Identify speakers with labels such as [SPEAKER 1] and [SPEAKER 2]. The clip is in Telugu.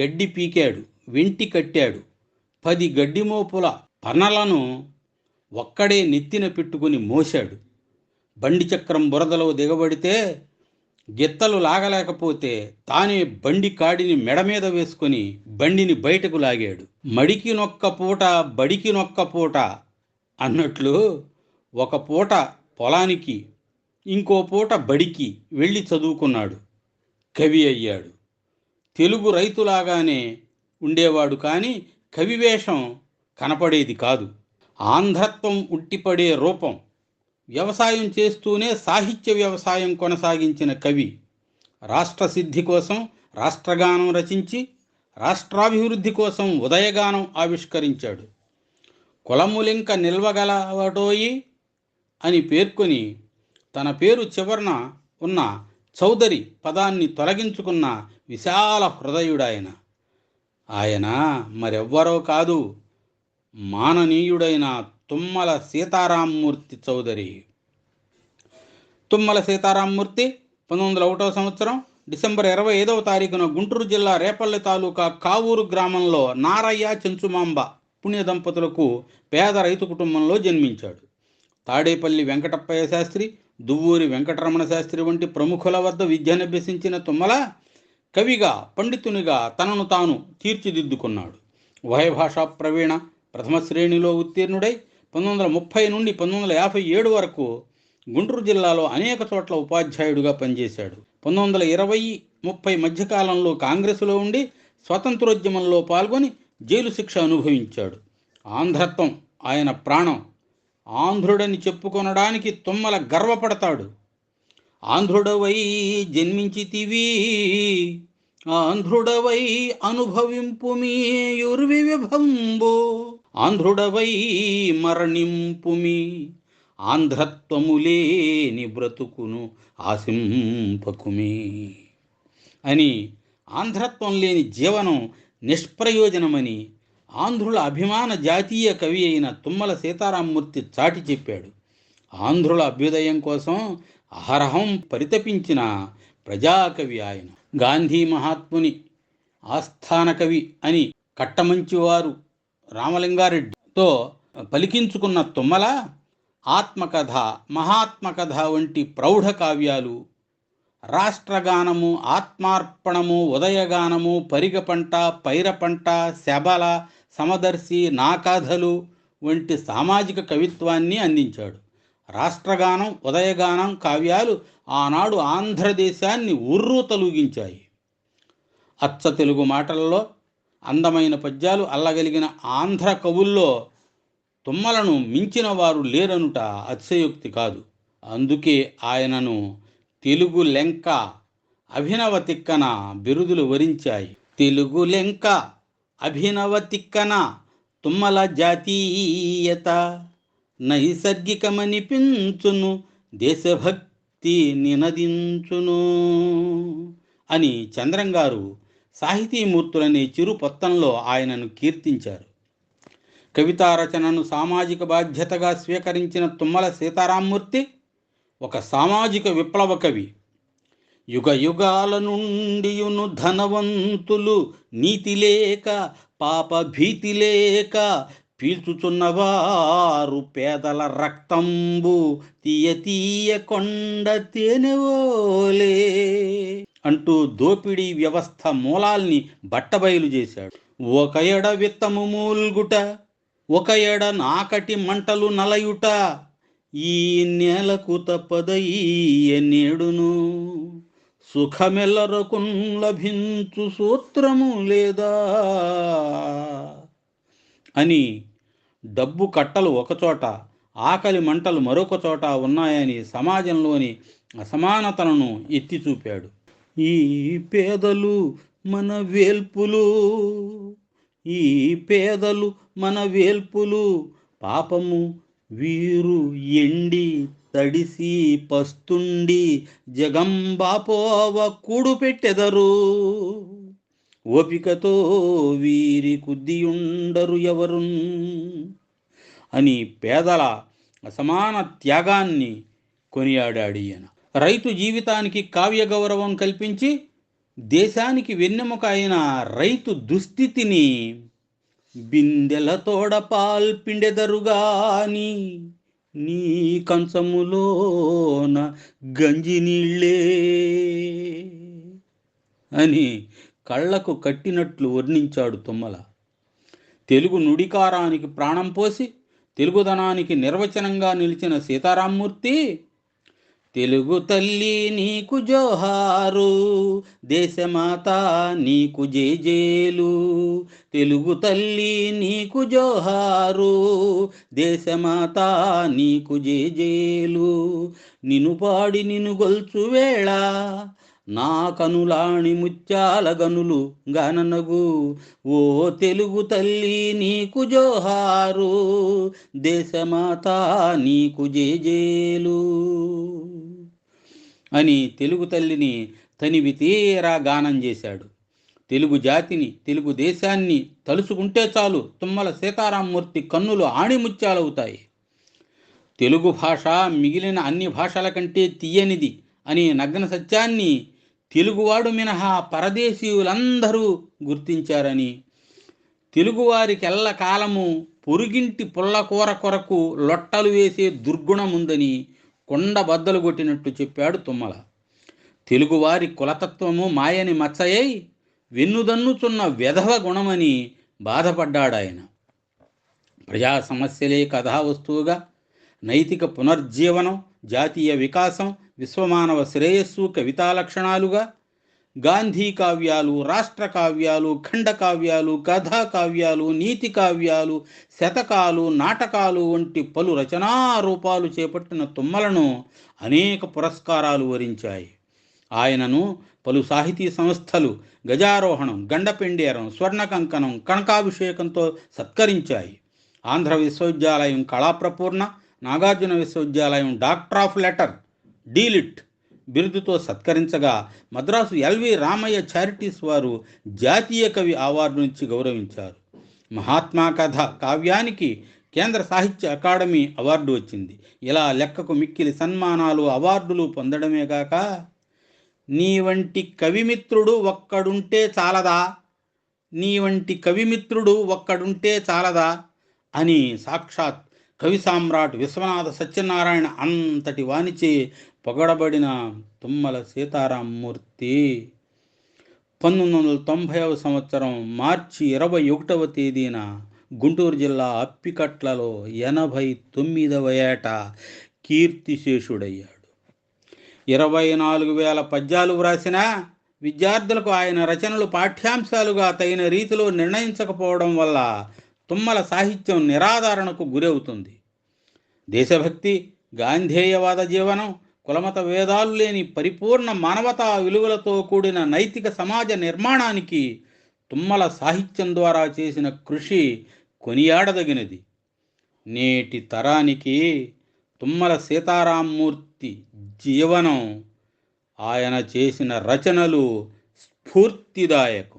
[SPEAKER 1] గడ్డి పీకాడు వెంటి కట్టాడు. పది గడ్డి మోపుల పనలను ఒక్కడే నెత్తిన పెట్టుకుని మోశాడు. బండి చక్రం బురదలో దిగబడితే గిత్తలు లాగలేకపోతే తానే బండి కాడిని మెడ మీద వేసుకొని బండిని బయటకు లాగాడు. మడికి నొక్క పూట బడికి నొక్క పూట అన్నట్లు ఒక పూట పొలానికి ఇంకో పూట బడికి వెళ్ళి చదువుకున్నాడు. కవి అయ్యాడు. తెలుగు రైతులాగానే ఉండేవాడు కానీ కవివేషం కనపడేది కాదు. ఆంధ్రత్వం ఉట్టిపడే రూపం వ్యవసాయం చేస్తూనే సాహిత్య వ్యవసాయం కొనసాగించిన కవి రాష్ట్ర సిద్ధి కోసం రాష్ట్రగానం రచించి రాష్ట్రాభివృద్ధి కోసం ఉదయగానం ఆవిష్కరించాడు. కులములింక నిల్వగలవటోయి అని పేర్కొని తన పేరు చివరన ఉన్న చౌదరి పదాన్ని తొలగించుకున్న విశాల హృదయుడాయన. ఆయన మరెవ్వరో కాదు మాననీయుడైన తుమ్మల సీతారామమూర్తి చౌదరి. తుమ్మల సీతారామమూర్తి పంతొమ్మిది వందల ఒకటో సంవత్సరం డిసెంబర్ ఇరవై ఐదవ తారీఖున గుంటూరు జిల్లా రేపల్లి తాలూకా కావూరు గ్రామంలో నారయ్య చెంచుమాంబ పుణ్య దంపతులకు పేద రైతు కుటుంబంలో జన్మించాడు. తాడేపల్లి వెంకటప్పయ్య శాస్త్రి దువ్వూరి వెంకటరమణ శాస్త్రి వంటి ప్రముఖుల వద్ద విద్యనభ్యసించిన తుమ్మల కవిగా పండితునిగా తనను తాను తీర్చిదిద్దుకున్నాడు. ఉభయభాషా ప్రవీణ ప్రథమ శ్రేణిలో ఉత్తీర్ణుడై పంతొమ్మిది వందల ముప్పై నుండి పంతొమ్మిది వందల యాభై ఏడు వరకు గుంటూరు జిల్లాలో అనేక చోట్ల ఉపాధ్యాయుడిగా పనిచేశాడు. పంతొమ్మిది వందల ఇరవై ముప్పై మధ్యకాలంలో కాంగ్రెసులో ఉండి స్వతంత్రోద్యమంలో పాల్గొని జైలు శిక్ష అనుభవించాడు. ఆంధ్రత్వం ఆయన ప్రాణం ఆంధ్రుడని చెప్పుకొనడానికి తుమ్మల గర్వపడతాడు. ఆంధ్రుడవై జన్మించితివి ఆంధ్రుడవై అనుభవింపు మీయుర్వి విభంబో ఆంధ్రుడవై మరణింపుమి ఆంధ్రత్వములేని బ్రతుకును ఆశింపకుమి అని ఆంధ్రత్వం లేని జీవనం నిష్ప్రయోజనమని ఆంధ్రుల అభిమాన జాతీయ కవి అయిన తుమ్మల సీతారామమూర్తి చాటి చెప్పాడు ఆంధ్రుల అభ్యుదయం కోసం అహరహం పరితపించిన ప్రజాకవి ఆయన. గాంధీ మహాత్ముని ఆస్థాన కవి అని కట్టమంచివారు రామలింగారెడ్డితో పలికించుకున్న తుమ్మల ఆత్మకథ మహాత్మకథ వంటి ప్రౌఢ కావ్యాలు రాష్ట్రగానము ఆత్మార్పణము ఉదయగానము పరిగ పంట పైర పంట శబల సమదర్శి నాకథలు వంటి సామాజిక కవిత్వాన్ని అందించాడు. రాష్ట్రగానం ఉదయగానం కావ్యాలు ఆనాడు ఆంధ్రదేశాన్ని ఉర్రు తొలగించాయి. అచ్చ తెలుగు మాటలలో అందమైన పద్యాలు అల్లగలిగిన ఆంధ్ర కవుల్లో తుమ్మలను మించిన వారు లేరనుట అతిశయోక్తి కాదు. అందుకే ఆయనను తెలుగు లెంక అభినవ తిక్కన బిరుదులు వరించాయి. తెలుగు లెంక అభినవ తిక్కన తుమ్మల జాతీయత నైసర్గికమనిపించును దేశభక్తి నినదించును అని చంద్రం గారు సాహితీమూర్తులనే చిరు పొత్తంలో ఆయనను కీర్తించారు. కవితా రచనను సామాజిక బాధ్యతగా స్వీకరించిన తుమ్మల సీతారామమూర్తి ఒక సామాజిక విప్లవ కవి. యుగ యుగాల నుండియును ధనవంతులు నీతి లేక పాప భీతి లేక పీల్చుచున్నవారు పేదల రక్తంబు తీయ తీయ కొండ తేనెవోలే అంటూ దోపిడీ వ్యవస్థ మూలాల్ని బట్టబయలు చేశాడు. ఒక ఎడ విత్తము మూల్గుట ఒక ఎడ నాకటి మంటలు నలయుట ఈ నేలకు తప్పదయ్య నేడును సుఖమెల్లరకు లభించు సూత్రము లేదా? అని డబ్బు కట్టలు ఒకచోట ఆకలి మంటలు మరొక చోట ఉన్నాయని సమాజంలోని అసమానతలను ఎత్తి చూపాడు. ఈ పేదలు మన వేల్పులు ఈ పేదలు మన వేల్పులు పాపము వీరు ఎండి తడిసి పస్తుండి జగంబాపోవ కూడు పెట్టెదరు. ఓపికతో వీరి కుద్దియుండరు ఎవరు? అని పేదల అసమాన త్యాగాన్ని కొనియాడాడు ఈయన. రైతు జీవితానికి కావ్య గౌరవం కల్పించి దేశానికి వెన్నెముక అయిన రైతు దుస్థితిని బిందెల తోడ పాల్పిండెదరుగాని నీ కంచములోన గంజి నీళ్ళే అని కళ్ళకు కట్టినట్లు వర్ణించాడు తుమ్మల. తెలుగు నుడికారానికి ప్రాణం పోసి తెలుగుదనానికి నిర్వచనంగా నిలిచిన సీతారామూర్తి తెలుగు తల్లి నీకు జోహారు దేశమాత నీకు జేజేలు. తెలుగు తల్లి నీకు జోహారు దేశమాత నీకు జేజేలు. నిను పాడి నిను గొల్చు వేళ నా కనులాణి ముత్యాల గనులు గననగు. ఓ తెలుగు తల్లి నీకు జోహారు. దేశమాత నీకు జేజేలు. అని తెలుగు తల్లిని తనివి తీరా గానం చేశాడు. తెలుగు జాతిని తెలుగు దేశాన్ని తలుచుకుంటే చాలు తుమ్మల సీతారామమూర్తి కన్నులు ఆణిముత్యాలవుతాయి. తెలుగు భాష మిగిలిన అన్ని భాషల కంటే తీయనిది అనే నగ్న సత్యాన్ని తెలుగువాడు మినహా పరదేశీయులందరూ గుర్తించారని. తెలుగువారికెల్ల కాలము పొరుగింటి పుల్లకూర కొరకు లొట్టలు వేసే దుర్గుణముందని కొండ బద్దలు కొట్టినట్టు చెప్పాడు తుమ్మల. తెలుగువారి కులతత్వము మాయని మచ్చయ్యై వెన్నుదన్నుచున్న వెధవ గుణమని బాధపడ్డాడాయన. ప్రజా సమస్యలే కథావస్తువుగా నైతిక పునర్జీవనం జాతీయ వికాసం విశ్వమానవ శ్రేయస్సు కవితా లక్షణాలుగా గాంధీ కావ్యాలు రాష్ట్ర కావ్యాలు ఖండ కావ్యాలు కథా కావ్యాలు నీతి కావ్యాలు శతకాలు నాటకాలు వంటి పలు రచనా రూపాలు చేపట్టిన తుమ్మలను అనేక పురస్కారాలు వరించాయి. ఆయనను పలు సాహితీ సంస్థలు గజారోహణం గండపిండేరం స్వర్ణ కంకణం కనకాభిషేకంతో సత్కరించాయి. ఆంధ్ర విశ్వవిద్యాలయం కళాప్రపూర్ణ నాగార్జున విశ్వవిద్యాలయం డాక్టర్ ఆఫ్ లెటర్ డీలిట్ బిరుదుతో సత్కరించగా Madras L V Ramaiah charities వారు జాతీయ కవి అవార్డు నుంచి గౌరవించారు. మహాత్మా కథ కావ్యానికి కేంద్ర సాహిత్య అకాడమీ అవార్డు వచ్చింది. ఇలా లెక్కకు మిక్కిలి సన్మానాలు అవార్డులు పొందడమే కాక నీ వంటి కవిమిత్రుడు ఒక్కడుంటే చాలదా? నీ వంటి కవిమిత్రుడు ఒక్కడుంటే చాలదా? అని సాక్షాత్ కవి సామ్రాట్ విశ్వనాథ సత్యనారాయణ అంతటి వానిచే పొగడబడిన తుమ్మల సీతారామమూర్తి పంతొమ్మిది వందల తొంభైవ సంవత్సరం మార్చి ఇరవై ఒకటవ తేదీన గుంటూరు జిల్లా అప్పికట్లలో ఎనభై తొమ్మిదవ ఏట కీర్తిశేషుడయ్యాడు. ఇరవై నాలుగు వేల పద్యాలు వ్రాసిన విద్యార్థులకు ఆయన రచనలు పాఠ్యాంశాలుగా తగిన రీతిలో నిర్ణయించకపోవడం వల్ల తుమ్మల సాహిత్యం నిరాధారణకు గురవుతుంది. దేశభక్తి గాంధేయవాద జీవనం కులమత వేదాలు లేని పరిపూర్ణ మానవతా విలువలతో కూడిన నైతిక సమాజ నిర్మాణానికి తుమ్మల సాహిత్యం ద్వారా చేసిన కృషి కొనియాడదగినది. నేటి తరానికి తుమ్మల సీతారామూర్తి జీవనం ఆయన చేసిన రచనలు స్ఫూర్తిదాయకం.